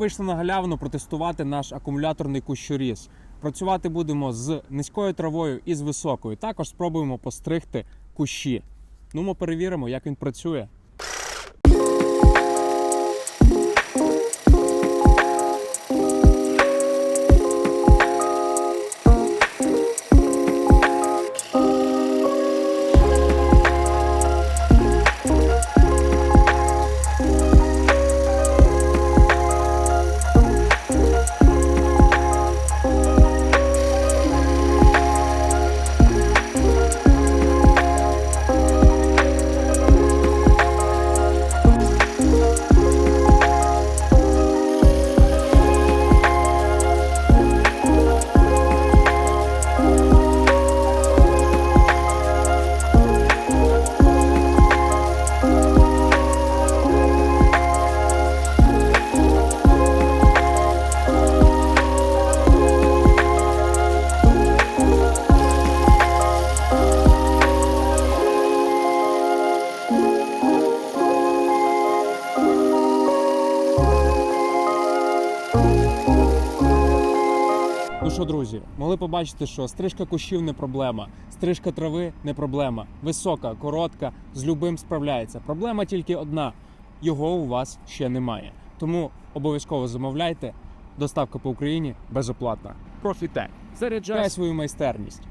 Вийшли на галявину протестувати наш акумуляторний кущоріз. Працювати будемо з низькою травою і з високою. Також спробуємо постригти кущі. Ну, ми перевіримо, як він працює. Ну що, друзі, могли побачити, що стрижка кущів не проблема, стрижка трави не проблема. Висока, коротка, з любим справляється. Проблема тільки одна: його у вас ще немає. Тому обов'язково замовляйте. Доставка по Україні безоплатна. Профітек. Заряджай свою майстерність.